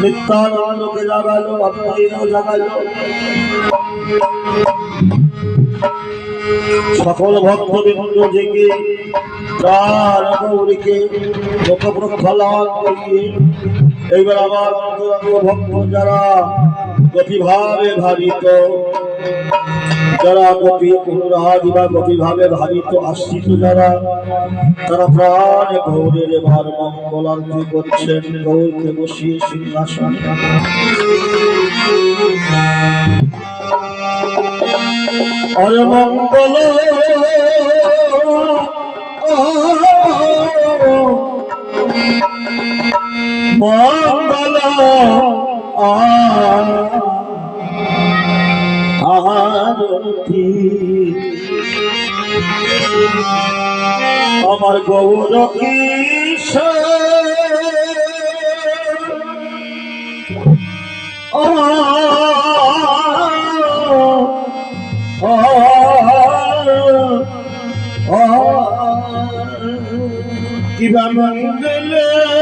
নিত্যানন্দকে Zagallo অদ্বৈতও Zagallo. সকল ভক্তবৃন্দ জেগে গৌরীকে এইবার আমার ভক্ত যারা গতিভাবে ভাবিত যারা গতি অনুরাগী বা গতিভাবে ভাবিত আশ্রিত যারা, তারা প্রাণে গৌরের এবার মঙ্গলার্থী করছেন, গৌরকে বসিয়ে সিংহাসন অরে মঙ্গল মঙ্গল আরতি আমার গৌর কিবা মঙ্গলে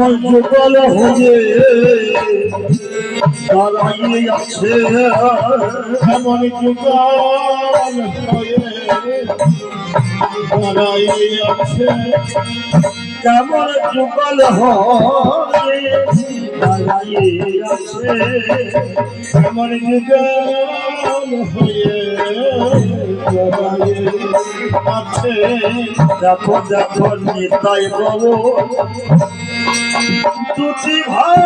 কেমন যুগল হয়ে। আছে। আমার যুগল হয়ে। আছে। কেমন যুগল হয়ে? দাঁড়াইয়ে আছে দেখো দেখো নিতাই বাবু দুটি ভাই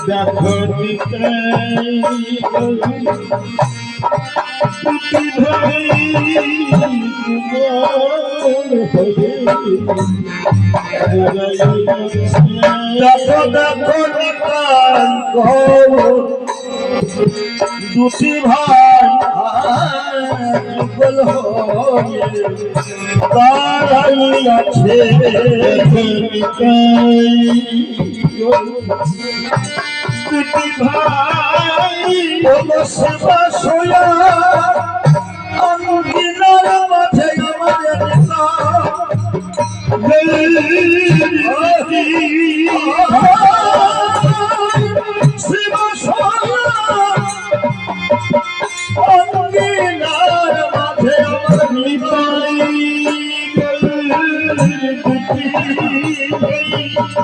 দেখো নিতাই দুটি ভাই দাঁড়াইয়ে আছে দুটি ভাই বলো সেবা সোয়া অঙ্গিনার মাঝে আমাদের সেবা সোয়া আমার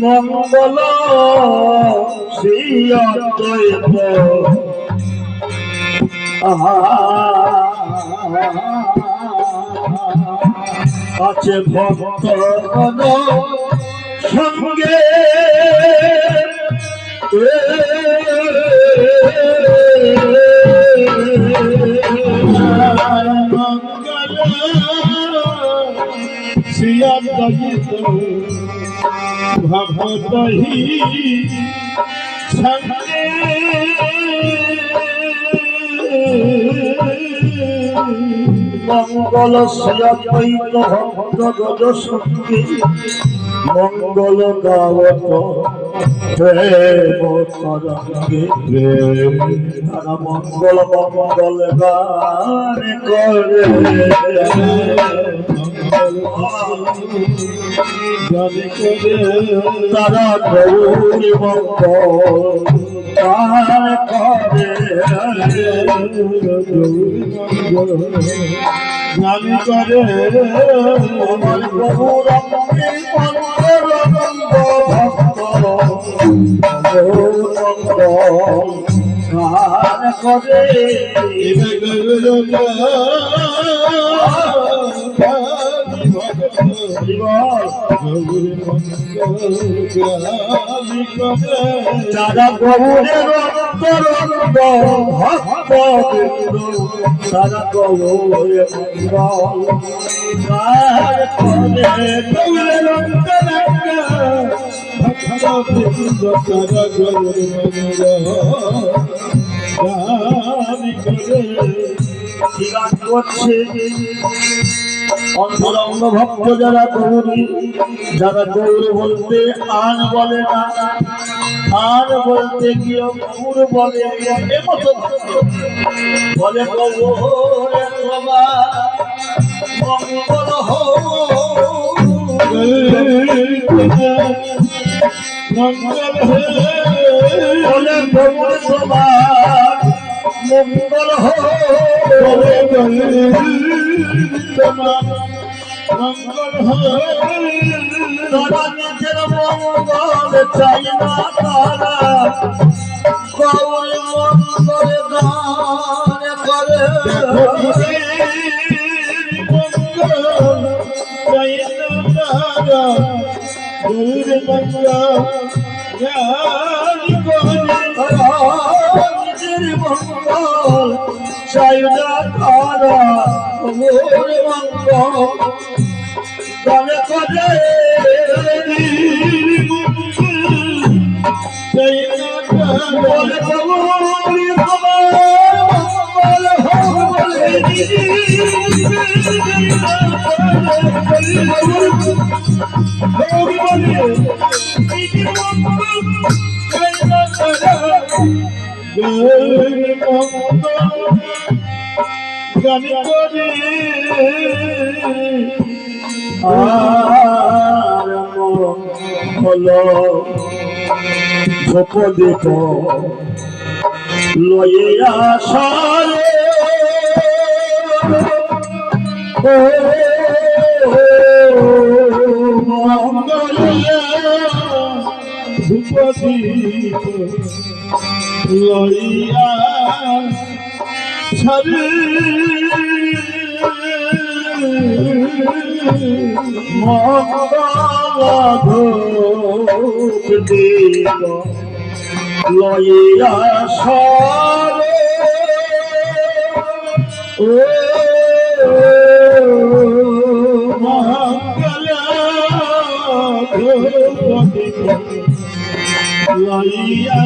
মঙ্গল শ্রীয়দ্বৈত আছে ভক্ত সঙ্গে ভগতহি সঙ্গে মঙ্গল ভক্ত গজ সঙ্গে মঙ্গল গাবত। প্রেম তরঙ্গে তারা মঙ্গল মঙ্গল গান করে তারা গৌরী মঙ্গল গান করে জানি করে আমার গান করে। ভক্ত তারা গৌরের করছে অন্তরঙ্গ ভক্ত যারা গৌরী যারা গৌর বলতে আন বলে না আন বলতে গিয়ে গৌর বলে। বলে মঙ্গল হো মঙ্গল নিজের মঙ্গল চাই না তারা মঙ্গল গান করে নিজের গান করে বলে গৌরী তোমার মঙ্গল হো বলে গৌরী বলে নিজের মঙ্গল চাই না তারা আর হলো গোপদিত লয়ে লইয়া লইয়া সরে ও মঙ্গল লইয়া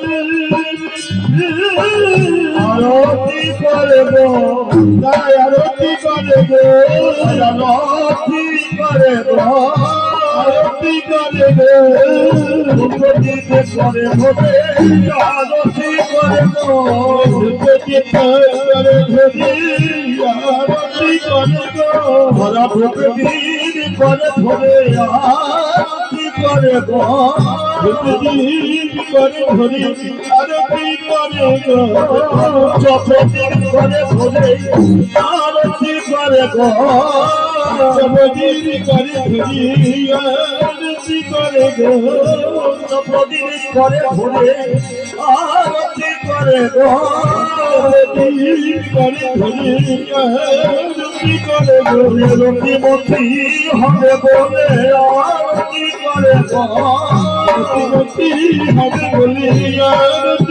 করব আরতি করে গো আরতি করব আরতি করে আরতি করব করে ধরি আরতি করে করব ধরি আরতি করে গো যতদিন করে ভোগে আরতি করব সবদিন করে ধরি আরতি করে গো যতদিন করে ভোগে আরতি করব সবদিন করে ধরি আরতি করে গো রতি হবে বলে আরতি হবে বলি করে গো রেখে আরতি আরতি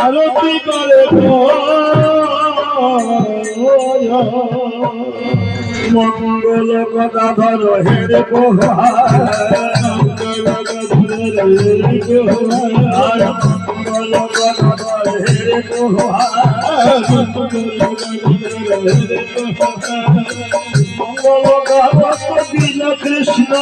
আরতি করে মঙ্গল গদাধর হেরে পোহার আর মঙ্গল গদাধর হেরে কৃষ্ণ মঙ্গল গাবত কৃষ্ণ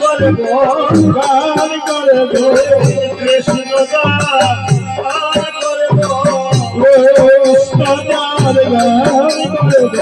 করে গো করে গো করে